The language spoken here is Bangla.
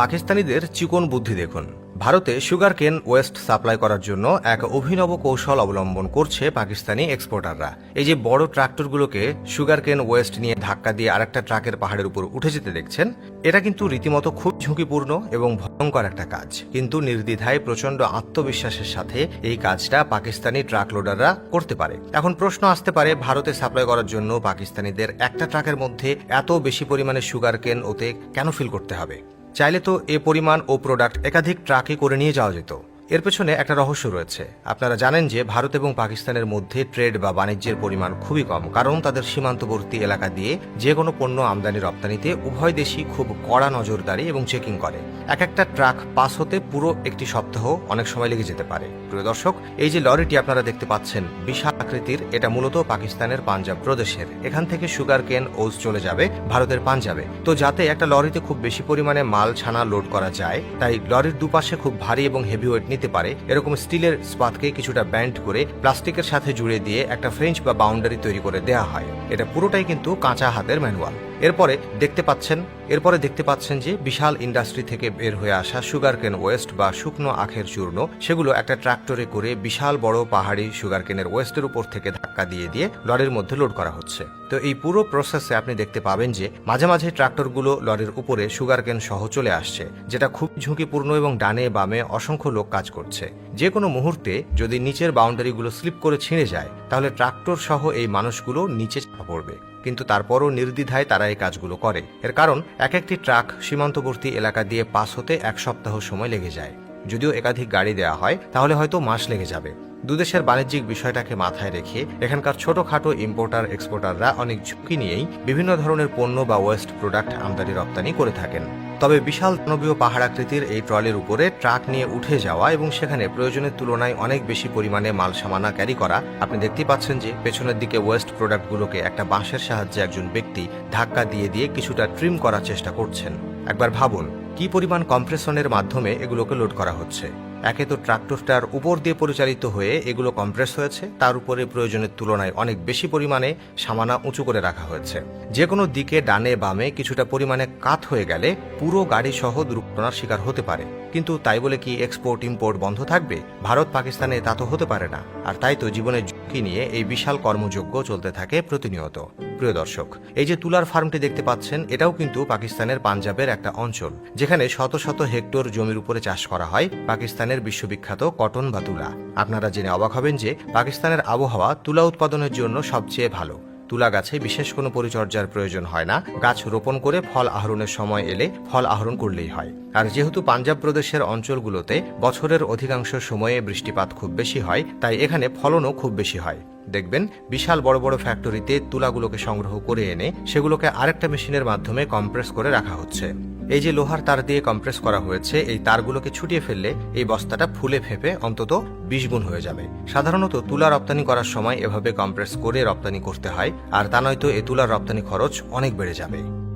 পাকিস্তানিদের চিকন বুদ্ধি দেখুন। ভারতে সুগার কেন ওয়েস্ট সাপ্লাই করার জন্য এক অভিনব কৌশল অবলম্বন করছে পাকিস্তানি এক্সপোর্টাররা। এই যে বড় ট্রাক্টরগুলোকে সুগার কেন ওয়েস্ট নিয়ে ধাক্কা দিয়ে আরেকটা ট্রাকের পাহাড়ের উপর উঠে যেতে দেখছেন, এটা কিন্তু রীতিমতো খুব ঝুঁকিপূর্ণ এবং ভয়ঙ্কর একটা কাজ। কিন্তু নির্দ্বিধায় প্রচণ্ড আত্মবিশ্বাসের সাথে এই কাজটা পাকিস্তানি ট্রাক লোডাররা করতে পারে। এখন প্রশ্ন আসতে পারে, ভারতে সাপ্লাই করার জন্য পাকিস্তানিদের একটা ট্রাকের মধ্যে এত বেশি পরিমাণে সুগার কেন ওতে কেন ফিল করতে হবে? চাইলে তো এ পরিমাণ ও প্রোডাক্ট একাধিক ট্রাকে করে নিয়ে যাওয়া যেত। এর পেছনে একটা রহস্য রয়েছে। আপনারা জানেন যে ভারত এবং পাকিস্তানের মধ্যে ট্রেড বা বাণিজ্যের পরিমাণ খুবই কম, কারণ তাদের সীমান্তবর্তী এলাকা দিয়ে যে কোনো পণ্য আমদানি রপ্তানিতে উভয় দেশই খুব কড়া নজরদারি এবং চেকিং করে। এক একটা ট্রাক পাস হতে পুরো একটি সপ্তাহ অনেক সময় লেগে যেতে পারে। প্রিয় দর্শক, এই যে লরিটি আপনারা দেখতে পাচ্ছেন বিশাল আকৃতির এটা মূলত পাকিস্তানের পাঞ্জাব প্রদেশের। এখান থেকে সুগার কেন ওজ চলে যাবে ভারতের পাঞ্জাবে। তো যাতে একটা লরিতে খুব বেশি পরিমাণে মাল ছানা লোড করা যায়, তাই লরির দুপাশে খুব ভারী এবং হেভি নিতে পারে, এরকম স্টিলের স্পাতকে কিছুটা ব্যান্ড করে প্লাস্টিকের সাথে জুড়ে দিয়ে একটা ফ্রেঞ্চ বা বাউন্ডারি তৈরি করে দেয়া হয়। এটা পুরোটাই কিন্তু কাঁচা হাতের ম্যানুয়াল। এরপরে দেখতে পাচ্ছেন এরপরে দেখতে পাচ্ছেন যে বিশাল ইন্ডাস্ট্রি থেকে বের হয়ে আসা সুগার কেন ওয়েস্ট বা শুকনো আখের চূর্ণ, সেগুলো একটা ট্রাক্টরে করে বিশাল বড় পাহাড়ি সুগার কেনের ওয়েস্টের উপর থেকে ধাক্কা দিয়ে দিয়ে লরির মধ্যে লোড করা হচ্ছে। তো এই পুরো প্রসেসে আপনি দেখতে পাবেন যে মাঝে মাঝে ট্রাক্টরগুলো লরির উপরে সুগার কেন সহ চলে আসছে, যেটা খুব ঝুঁকিপূর্ণ এবং ডানে বামে অসংখ্য লোক কাজ করছে। যে কোনো মুহূর্তে যদি নিচের বাউন্ডারিগুলো স্লিপ করে ছিঁড়ে যায়, তাহলে ট্রাক্টর সহ এই মানুষগুলো নিচে চাপা পড়বে। কিন্তু তারপরও নির্দ্বিধায় তারা এই কাজগুলো করে। এর কারণ এক একটি ট্রাক সীমান্তবর্তী এলাকা দিয়ে পাস হতে এক সপ্তাহ সময় লেগে যায়। যদিও একাধিক গাড়ি দেওয়া হয়, তাহলে হয়তো মাস লেগে যাবে। দুদেশের বাণিজ্যিক বিষয়টাকে মাথায় রেখে এখানকার ছোটখাটো ইম্পোর্টার এক্সপোর্টাররা অনেক ঝুঁকি নিয়েই বিভিন্ন ধরনের পণ্য বা ওয়েস্ট প্রোডাক্ট আমদানি রপ্তানি করে থাকেন। তবে বিশাল দানবীয় পাহাড় আকৃতির এই ট্রলির উপরে ট্রাক নিয়ে উঠে যাওয়া এবং সেখানে প্রয়োজনের তুলনায় অনেক বেশি পরিমাণে মাল সামানা ক্যারি করা, আপনি দেখতে পাচ্ছেন যে পেছনের দিকে ওয়েস্ট প্রোডাক্টগুলোকে একটা বাঁশের সাহায্যে একজন ব্যক্তি ধাক্কা দিয়ে দিয়ে কিছুটা ট্রিম করার চেষ্টা করছেন। একবার ভাবুন কি পরিমাণ কম্প্রেশনের মাধ্যমে এগুলোকে লোড করা হচ্ছে? একে তো ট্রাক্টরটার উপর দিয়ে পরিচালিত হয়ে এগুলো কম্প্রেস হয়েছে, তার উপরে প্রয়োজনের তুলনায় অনেক বেশি পরিমাণে সামানা উঁচু করে রাখা হয়েছে। যে কোনো দিকে, ডানে, বামে কিছুটা পরিমাণে কাত হয়ে গেলে পুরো গাড়ি সহ দুর্ঘটনার শিকার হতে পারে। কিন্তু তাই বলে কি এক্সপোর্ট ইম্পোর্ট বন্ধ থাকবে? ভারত, পাকিস্তানে তা তো হতে পারে না। আর তাই তো জীবনের ঝুঁকি নিয়ে এই বিশাল কর্মযজ্ঞ চলতে থাকে প্রতিনিয়ত। প্রিয় দর্শক, এই যে তুলার ফার্মটি দেখতে পাচ্ছেন, এটাও কিন্তু পাকিস্তানের পাঞ্জাবের একটা অঞ্চল, যেখানে শত শত হেক্টর জমির উপরে চাষ করা হয় পাকিস্তানের বিশ্ববিখ্যাত কটন বা তুলা। আপনারা জেনে অবাক হবেন যে পাকিস্তানের আবহাওয়া তুলা উৎপাদনের জন্য সবচেয়ে ভালো। তুলা গাছে বিশেষ কোনো পরিচর্যার প্রয়োজন হয় না। গাছ রোপণ করে ফল আহরণের সময় এলে ফল আহরণ করলেই হয়। আর যেহেতু পাঞ্জাব প্রদেশের অঞ্চলগুলোতে বছরের অধিকাংশ সময়ে বৃষ্টিপাত খুব বেশি হয়, তাই এখানে ফলনও খুব বেশি হয়। দেখবেন, বিশাল বড় বড় ফ্যাক্টরিতে তুলাগুলোকে সংগ্রহ করে এনে সেগুলোকে আরেকটা মেশিনের মাধ্যমে কম্প্রেস করে রাখা হচ্ছে। এই যে লোহার তার দিয়ে কম্প্রেস করা হয়েছে, এই তারগুলোকে ছুটিয়ে ফেললে এই বস্তাটা ফুলে ফেপে অন্তত বিশ গুণ হয়ে যাবে। সাধারণত তুলা রপ্তানি করার সময় এভাবে কম্প্রেস করে রপ্তানি করতে হয়, আর তা নয়তো এ তুলার রপ্তানি খরচ অনেক বেড়ে যাবে।